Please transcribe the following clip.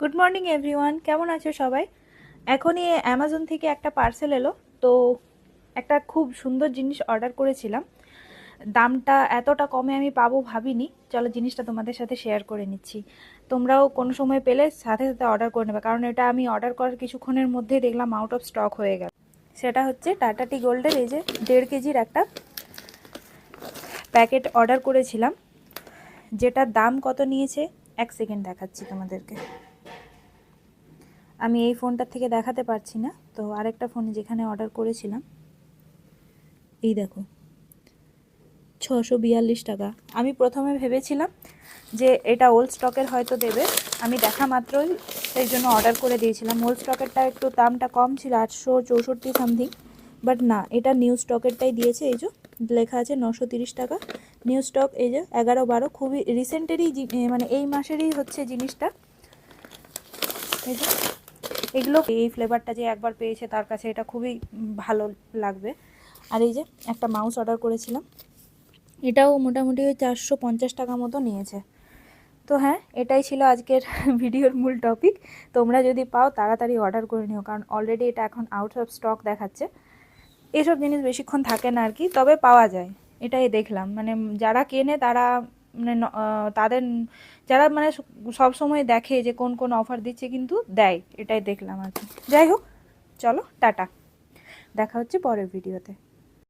Good morning everyone কেমন আছো সবাই? এখনই অ্যামাজন থেকে একটা পার্সেল এলো, তো একটা খুব সুন্দর জিনিস অর্ডার করেছিলাম। দামটা এতটা কমে আমি পাবো ভাবিনি। চলো জিনিসটা তোমাদের সাথে শেয়ার করে নিচ্ছি। তোমরাও কোনো সময় পেলে সাথে সাথে অর্ডার করে নেবে, কারণ এটা আমি অর্ডার করার কিছুক্ষণের মধ্যেই দেখলাম আউট অফ স্টক হয়ে গেল। সেটা হচ্ছে টাটা টি গোল্ডের এই যে দেড় কেজির একটা প্যাকেট অর্ডার করেছিলাম, যেটার দাম কত নিয়েছে? এক সেকেন্ড দেখাচ্ছি তোমাদেরকে। আমি এই ফোনটার থেকে দেখাতে পারছি না। তো আরেকটা ফোনে যেখানে অর্ডার করেছিলাম। এই দেখো। ছশো বিয়াল্লিশ টাকা। আমি প্রথমে ভেবেছিলাম যে এটা ওল্ড স্টকের হয়তো দেবে। আমি দেখা মাত্রই সেই জন্য অর্ডার করে দিয়েছিলাম। ওল্ড স্টকেরটা একটু দামটা কম ছিল, আটশো চৌষট্টি সামথিং। বাট না, এটা নিউ স্টকেরটাই দিয়েছে। এই যে লেখা আছে নশো তিরিশ টাকা। নিউ স্টক এই যে এগারো বারো। খুবই রিসেন্টেরই মানে এই মাসেরই হচ্ছে জিনিসটা। এই যে এগুলো এই ফ্লেভারটা যে একবার পেয়েছে তার কাছে এটা খুবই ভালো লাগবে। আর এই যে একটা মাউস অর্ডার করেছিলাম, এটাও মোটামুটি ওই চারশো পঞ্চাশ টাকা মতো নিয়েছে। তো হ্যাঁ এটাই ছিল আজকের ভিডিওর মূল টপিক তোমরা যদি পাও তাড়াতাড়ি অর্ডার করে নিও, কারণ অলরেডি এটা এখন আউট অফ স্টক দেখাচ্ছে। এসব জিনিস বেশিক্ষণ থাকে না আর কি, তবে পাওয়া যায়। এটাই দেখলাম। মানে যারা কেনে তারা মানে তাদের যারা মানে সব সময় দেখে যে কোন কোন অফার দিচ্ছে কিন্তু দেয়, এটাই দেখলাম আর কি। যাই হোক, চলো, টাটা। দেখা হচ্ছে পরের ভিডিওতে